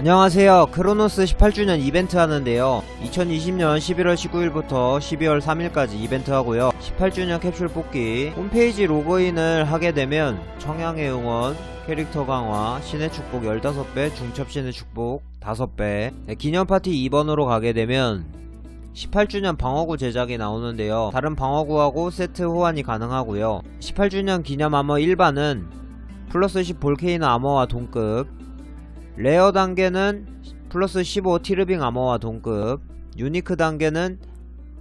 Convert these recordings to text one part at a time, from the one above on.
안녕하세요. 크로노스 18주년 이벤트 하는데요. 2020년 11월 19일부터 12월 3일까지 이벤트 하고요. 18주년 캡슐 뽑기 홈페이지 로그인을 하게 되면 청양의 응원, 캐릭터 강화, 신의 축복 15배, 중첩 신의 축복 5배, 네, 기념 파티 2번으로 가게 되면 18주년 방어구 제작이 나오는데요. 다른 방어구하고 세트 호환이 가능하고요. 18주년 기념 아머 1반은 플러스 10 볼케이너 아머와 동급, 레어 단계는 플러스 15 티르빙 아머와 동급 유니크 단계는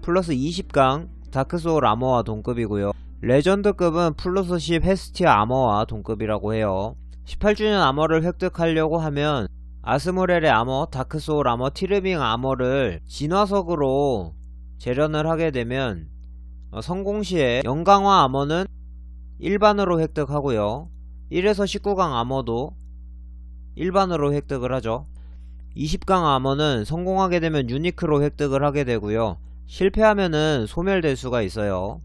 플러스 20강 다크소울 아머와 동급이고요. 레전드급은 플러스 10 헤스티아 아머와 동급이라고 해요. 18주년 아머를 획득하려고 하면 아스모렐의 아머, 다크소울 아머, 티르빙 아머를 진화석으로 재련을 하게 되면 어, 성공 시에 영강화 아머는 일반으로 획득하고요. 1에서 19강 아머도 일반으로 획득을 하죠. 20강 아머는 성공하게 되면 유니크로 획득을 하게 되고요. 실패하면은 소멸될 수가 있어요.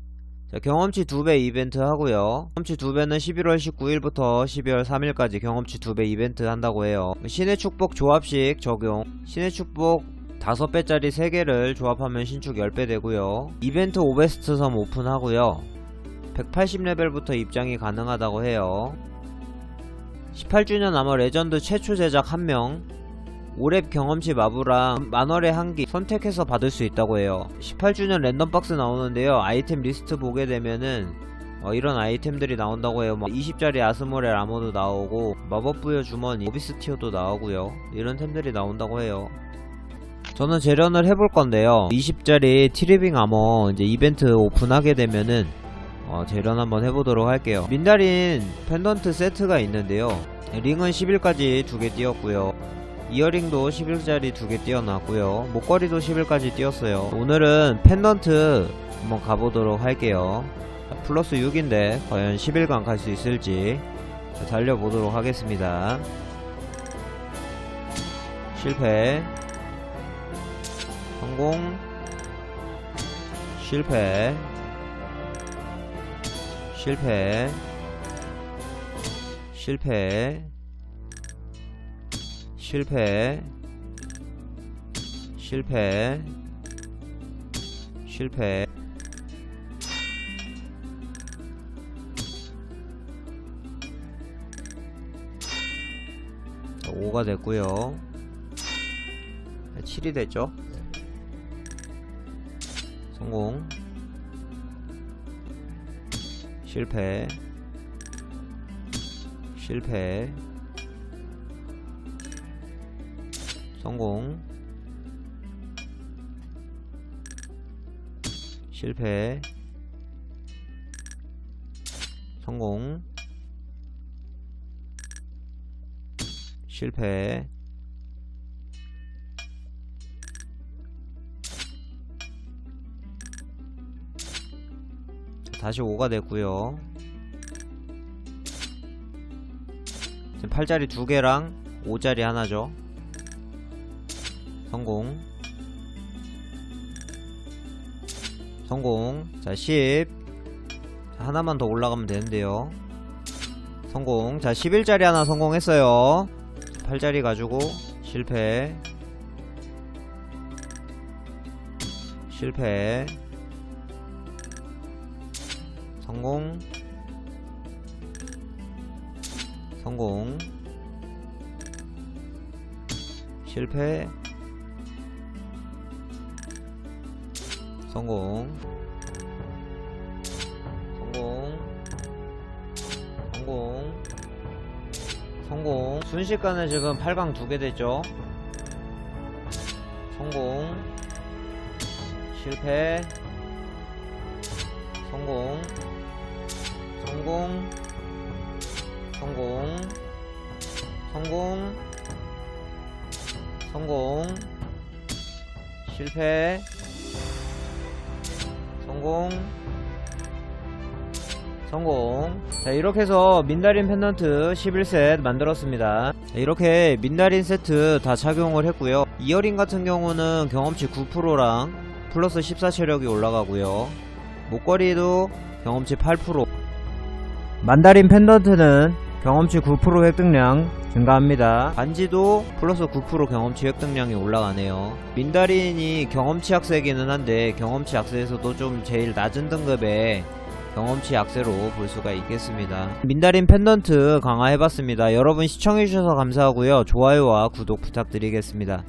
자, 경험치 2배 이벤트 하고요. 경험치 2배는 11월 19일부터 12월 3일까지 경험치 2배 이벤트 한다고 해요. 신의 축복 조합식 적용. 신의 축복 5배짜리 3개를 조합하면 신축 10배 되고요. 이벤트 오베스트 섬 오픈하고요. 180레벨부터 입장이 가능하다고 해요. 18주년 아마 레전드 최초 제작 1명 5렙 경험치 마부랑 만월의 한기 선택해서 받을 수 있다고 해요. 18주년 랜덤 박스 나오는데요. 아이템 리스트 보게 되면은 어, 이런 아이템들이 나온다고 해요. 뭐 20짜리 아스모렐 아머도 나오고 마법부여 주머니 오비스티오도 나오고요. 이런 템들이 나온다고 해요. 저는 재련을 해볼 건데요. 20짜리 티리빙 아머 이제 이벤트 오픈하게 되면은 어, 재련 한번 해보도록 할게요. 민다린 펜던트 세트가 있는데요. 링은 10일까지 두 개 띄었고요. 이어링도 10일짜리 두 개 띄어놨고요. 목걸이도 10일까지 띄었어요. 오늘은 펜던트 한번 가보도록 할게요. 자, 플러스 6인데 과연 10일간 갈 수 있을지 자, 달려보도록 하겠습니다. 실패. 성공. 실패 실패. 실패. 실패. 실패. 실패. 자, 5가 됐고요. 7이 됐죠? 성공 실패. 실패. 성공. 실패. 성공. 실패 다시 5가 됐고요. 지금 8자리 2개랑 5자리 하나죠. 성공. 성공. 자 10. 자, 하나만 더 올라가면 되는데요. 성공. 자 11자리 하나 성공했어요. 8자리 가지고 실패. 실패 성공. 성공. 실패. 성공. 성공. 성공. 성공. 순식간에 지금 8강 두 개 됐죠? 성공. 실패. 성공 성공. 성공. 성공. 성공. 실패. 성공. 성공. 자 이렇게 해서 민다린 펜던트 11셋 만들었습니다. 자, 이렇게 민다린 세트 다 착용을 했고요. 이어링 같은 경우는 경험치 9%랑 플러스 14 체력이 올라가고요. 목걸이도 경험치 8% 만다린 펜던트는 경험치 9% 획득량 증가합니다. 반지도 플러스 9% 경험치 획득량이 올라가네요. 민다린이 경험치 약세기는 한데 경험치 약세에서도 좀 제일 낮은 등급의 경험치 약세로 볼 수가 있겠습니다. 민다린 펜던트 강화해봤습니다. 여러분 시청해주셔서 감사하고요. 좋아요와 구독 부탁드리겠습니다.